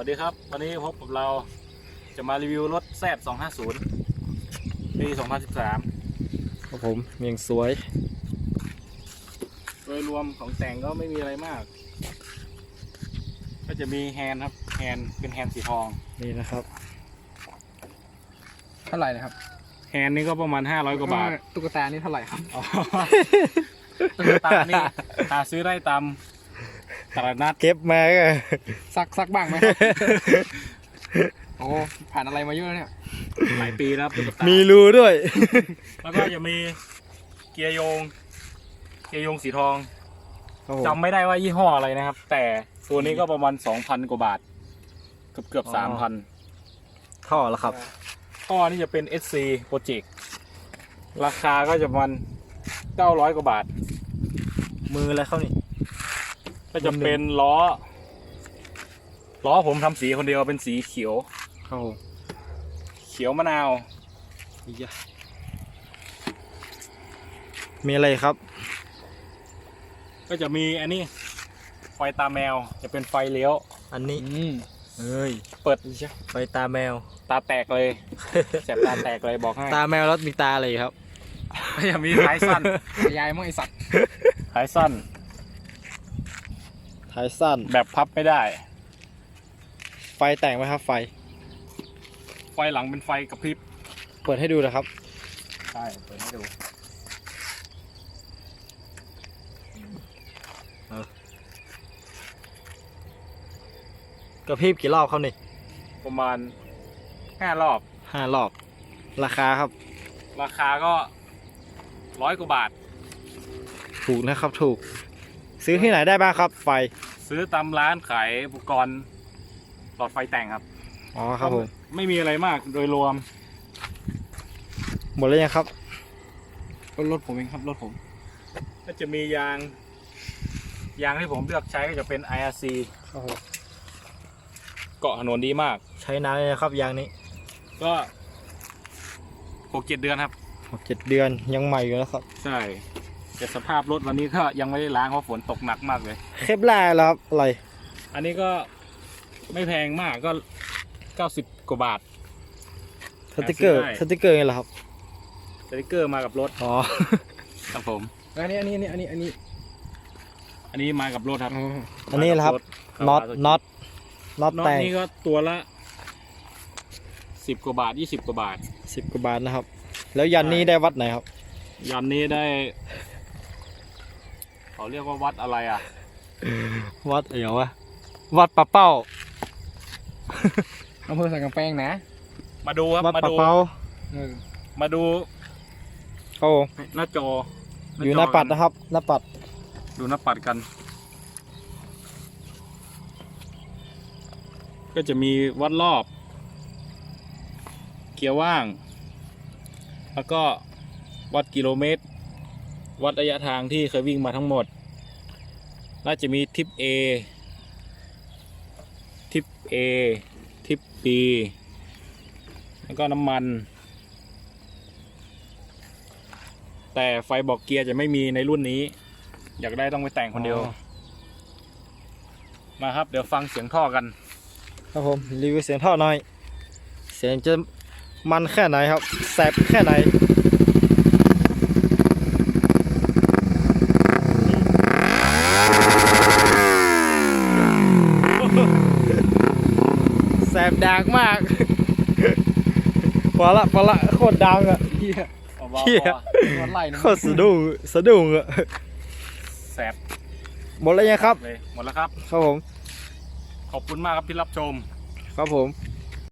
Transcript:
วัสดีครับ วันนี้พบกับเราจะมารีวิวรถแซด250 ปี 2013ครับผมเมียงสวย โดยรวมของแต่งก็ไม่มีอะไรมาก ก็จะมีแฮนด์ครับ แฮนด์เป็นแฮนด์สีทอง นี่นะครับ เท่าไหร่นะครับ แฮนด์นี่ก็ประมาณ 500 กว่าบาท ตุ๊กตานี่เท่าไหร่ครับอ๋อตุ๊กตานี่หาซื้อได้ตาม ตลาดนัดเก็บมาก็ ซักซักบ้างไหมครับ โอ้ผ่านอะไรมาเยอะเนี่ยหลายปีแล้วครับตุ๊กตามีรูด้วย แล้วก็จะมีเกียร์โยง เกียร์โยงสีทองครับผมจำไม่ได้ว่ายี่ห้ออะไรนะครับ แต่ตัวนี้ก็ประมาณ2,000กว่าบาท เกือบเกือบอ๋สามพันท่อแล้วครับ ท่อนี่จะเป็น SC Project ราคาก็จะประมาณ900กว่าบาท มืออะไรเข้านี่ ก็จะเป็นล้อ ล้อผมทำสีคนเดียวเป็นสีเขียว ครับผมเขียวมะนาว อียะมีอะไรครับ ก็จะมีอันนี้ ไฟตาแมว จะเป็นไฟเลี้ยว อันนี้อืมเอ้ยเปิดไฟตาแมว ตาแตกเลย แสบตาแตกเลยบอกให้ตาแมวแล้วมีตาอะไรอีกครับ ก็จะมีท้ายสั้นยายมั่งไอสัตว์ท้ายสั้น ท้ายสั้น แบบพับไม่ได้ ไฟแต่งไหมครับไฟ ไฟหลังเป็นไฟกระพริบ เปิดให้ดูนะครับ ใช่เปิดให้ดูกระพริบกี่รอบครับนี่ ประมาณห้ารอบ ห้ารอบ ราคาครับ ราคาก็ร้อยกว่าบาท ถูกนะครับถูก ซื้อที่ไหนได้บ้างครับไฟ ซื้อตามร้านขายอุปกรณ์หลอดไฟแต่งครับ อ๋อครับผมไม่มีอะไรมากโดยรวมหมดแล้วยังครับรถรถผมเองครับรถผม ก็จะมียาง ยางที่ผมเลือกใช้ก็จะเป็น IRC ครับผมเกาะถนนดีมาก ใช้นานเลยนะครับยางนี้ก็หกเจ็ดเดือนครับหกเจ็ดเดือนยังใหม่อยู่นะครับ ใช่ แต่สภาพรถวันนี้ก็ยังไม่ได้ล้างเพราะฝนตกหนักมากเลย เคปลาร์แล้วครับอะไรอันนี้ก็ไม่แพงมากก็เก้าสิบกว่าบาท สติกเกอร์ได้ สติกเกอร์ไงล่ะครับสติกเกอร์มากับรถอ๋อครับผมแล้วอันนี้อันนี้อันนี้อันนี้อันนี้อันนี้มากับรถครับอ๋ออันนี้นะครับน็อตน็อตน็อตน็อตแต่งนี่ก็ตัวละสิบกว่าบาทยี่สิบกว่าบาท สิบกว่าบาทนะครับ แล้วยันนี้ได้วัดไหนครับ ยันนี้ได้ เขาเรียกว่าวัดอะไรอะ วัดเอ๋วะ วัดปะเป้า อำเภอสังกำแพงนะมาดูครับ วัดมาปะดู เป้าเออมาดูโอ้หน้าจอออยู่หน้าปัดนะครับ หน้าปัด ดูหน้าปัดกัน ก็จะมีวัดรอบ เกียร์ว่าง แล้วก็วัดกิโลเมตร วัดระยะทางที่เคยวิ่งมาทั้งหมด น่าจะมีทิป A ทิป A ทิป B แล้วก็น้ำมัน แต่ไฟบอกเกียร์จะไม่มีในรุ่นนี้ อยากได้ต้องไปแต่งคนเดียวอ๋อมาครับ เดี๋ยวฟังเสียงท่อกัน ครับผม รีวิวเสียงท่อหน่อย เสียงจะมันแค่ไหนครับ แสบแค่ไหน แสบดังมาก พอละพอละโคตรดังอะเฮียเหี้ยรถไล่นะโคตรสะดุ้งสะดุ้งอะแสบหมดแล้วยังครับเลยหมดแล้วครับ ครับผม ขอบคุณมากครับที่รับชม ครับผมส